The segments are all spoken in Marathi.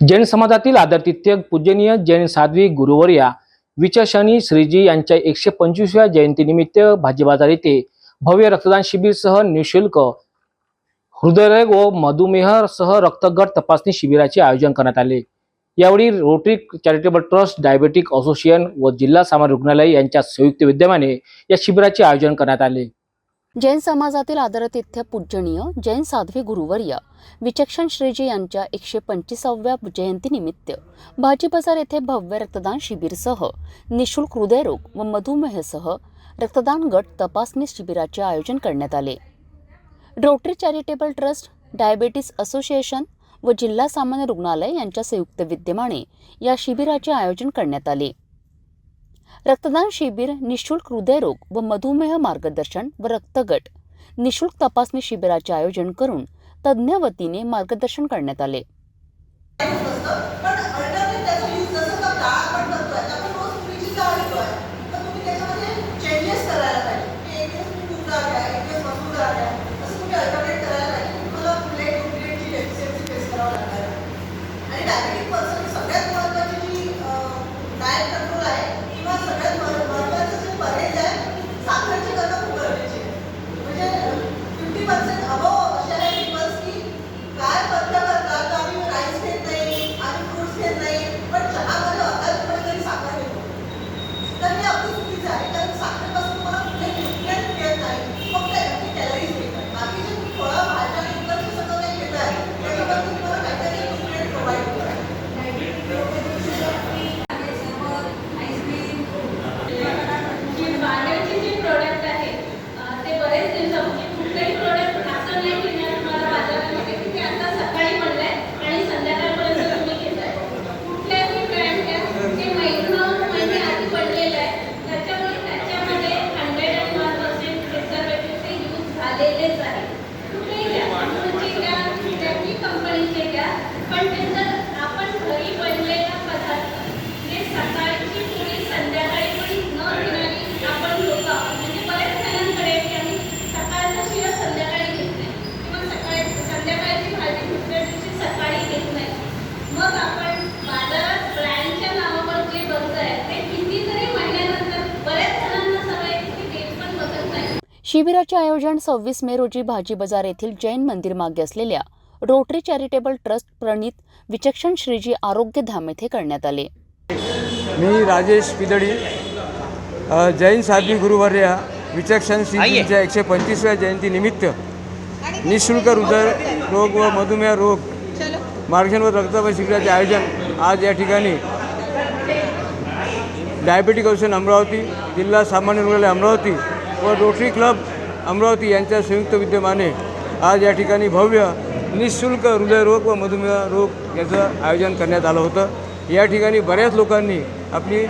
जैन समाजातील आदरतिथ्य पूजनीय जैन साध्वी गुरुवर्या विचशनी श्रीजी यांच्या एकशे पंचवीसव्या जयंतीनिमित्त भाजीबाजार येथे भव्य रक्तदान शिबिरसह निशुल्क हृदयरोग व मधुमेहसह रक्तगट तपासणी शिबिराचे आयोजन करण्यात आले. यावेळी rotary charitable trust diabetic association व जिल्हा सामान्य रुग्णालय यांच्या संयुक्त विद्यमाने या शिबिराचे आयोजन करण्यात आले. जैन समाजातील आदरतिथ्य पूजनीय जैन साध्वी गुरुवर्य. विचक्षण श्रीजी यांच्या एकशे पंचवीसाव्या जयंतीनिमित्त भाजी बाजार येथे भव्य रक्तदान शिबिरसह निशुल्क हृदयरोग व मधुमेहसह रक्तदान गट तपासणी शिबिराचे आयोजन करण्यात आले. Rotary charitable trust diabetes association व जिल्हा सामान्य रुग्णालय यांच्या संयुक्त विद्यमाने या शिबिराचे आयोजन करण्यात आले. रक्तदान शिबिर निशुल्क हृदयरोग व मधुमेह मार्गदर्शन व रक्तगट. निशुल्क तपासणी शिबिराचे आयोजन करून तज्ज्ञ वतीने मार्गदर्शन करण्यात आले. शिबिराचे आयोजन सव्वीस मे रोजी भाजी बाजार येथील जैन मंदिर मागे असलेल्या रोटरी चॅरिटेबल ट्रस्ट प्रणित विचक्षण श्रीजी आरोग्य धाम येथे करण्यात आले. मी राजेश पिदडी जैन साध्वी गुरुवर्या विचक्षण श्रीजींच्या एकशे पंचवीसव्या जयंतीनिमित्त निशुल्क हृदय रोग व मधुमेह रोग मार्गदर्शन व रक्तदाब शिबिराचे आयोजन आज या ठिकाणी डायबेटिक औषध अमरावती जिल्हा सामान्य रुग्णालय अमरावती व रोटरी क्लब अमरावती यांच्या संयुक्त विद्यमाने आज या ठिकाणी भव्य निशुल्क हृदयरोग व मधुमेह रोग याचं आयोजन करण्यात आलं होतं. या ठिकाणी बऱ्याच लोकांनी आपली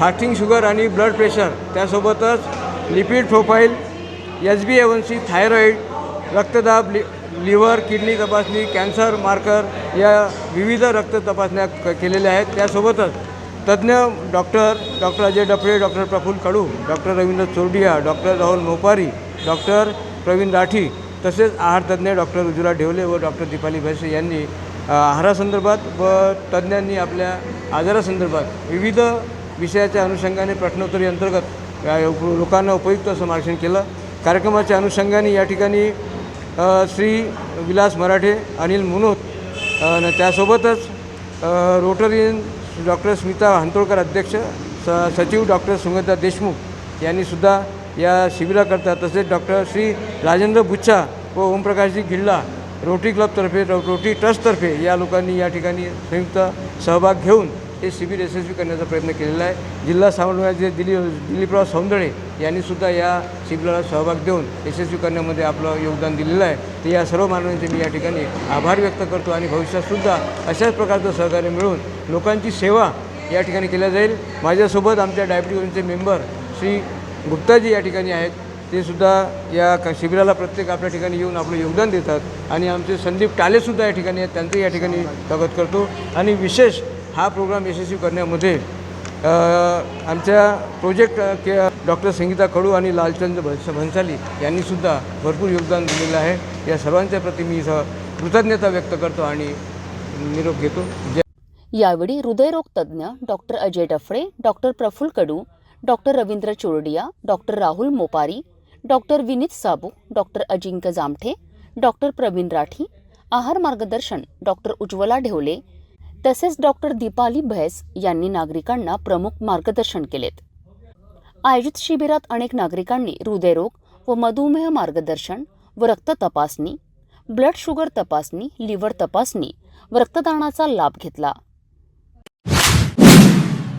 फास्टिंग शुगर आणि ब्लड प्रेशर त्यासोबतच lipid profile H B A one C thyroid रक्तदाब लि लिव्हर किडनी तपासणी कॅन्सर मार्कर या विविध रक्त तपासण्या क केलेल्या आहेत. त्यासोबतच तज्ज्ञ doctor doctor Ajay Daphale doctor Praphulla Kadu doctor Ravindra Chordia doctor Rahul Mopari doctor Pravin Rathi तसेच आहारतज्ज्ञ डॉक्टर उज्ज्वला ढेवले व डॉक्टर दीपाली भैसे यांनी आहारासंदर्भात व तज्ज्ञांनी आपल्या आजारासंदर्भात विविध विषयाच्या अनुषंगाने प्रश्नोत्तरी अंतर्गत लोकांना उपयुक्त असं मार्गदर्शन केलं. कार्यक्रमाच्या अनुषंगाने या ठिकाणी श्री विलास मराठे अनिल मुनोत न त्यासोबतच रोटरीन डॉक्टर स्मिता हंतोळकर अध्यक्ष स सचिव डॉक्टर सुगंधा देशमुख यांनीसुद्धा या शिबिराकरता तसेच डॉक्टर श्री राजेंद्र बुच्छा व ओमप्रकाशजी गिल्ला रोटरी क्लबतर्फे रोटरी ट्रस्टतर्फे या लोकांनी या ठिकाणी संयुक्त सहभाग घेऊन हे शिबिर यशस्वी करण्याचा प्रयत्न केलेला आहे. जिल्हा सामान्य दिलीप दिलीपराव सौंदळे यांनीसुद्धा या शिबिराला सहभाग देऊन यशस्वी करण्यामध्ये आपलं योगदान दिलेलं आहे. तर या सर्व मानवांचे मी या ठिकाणी आभार व्यक्त करतो आणि भविष्यातसुद्धा अशाच प्रकारचं सहकार्य मिळून लोकांची सेवा या ठिकाणी केल्या जाईल. माझ्यासोबत आमच्या डायबिटीजचे मेंबर श्री गुप्ताजी या ठिकाणी आहेत. ते सुद्धा या का शिबिराला प्रत्येक आपल्या ठिकाणी येऊन आपलं योगदान देतात आणि आमचे संदीप टालेसुद्धा या ठिकाणी आहेत. त्यांचं या ठिकाणी स्वागत करतो. आणि विशेष हा प्रोग्राम यशस्वी करण्यामध्ये आमच्या project K doctor Sangeeta Kadu आणि लालचंद भंसाली भन्साली यांनीसुद्धा भरपूर योगदान दिलेलं आहे. या सर्वांच्या प्रती मी कृतज्ञता व्यक्त करतो आणि निरोप घेतो. यावेळी हृदयरोग तज्ज्ञ doctor Ajay Daphale doctor Praful Kadu doctor Ravindra Chordia doctor Rahul Mopari doctor Vineet Sabu doctor Ajinkya Jamthe doctor Pravin Rathi आहार मार्गदर्शन डॉक्टर उज्ज्वला ढेवले तसेच डॉक्टर दीपाली भैस यांनी नागरिकांना प्रमुख मार्गदर्शन केलेत. आयोजित शिबिरात अनेक नागरिकांनी हृदयरोग व मधुमेह मार्गदर्शन व रक्त तपासणी ब्लड शुगर तपासणी लिव्हर तपासणी व रक्तदानाचा लाभ घेतला.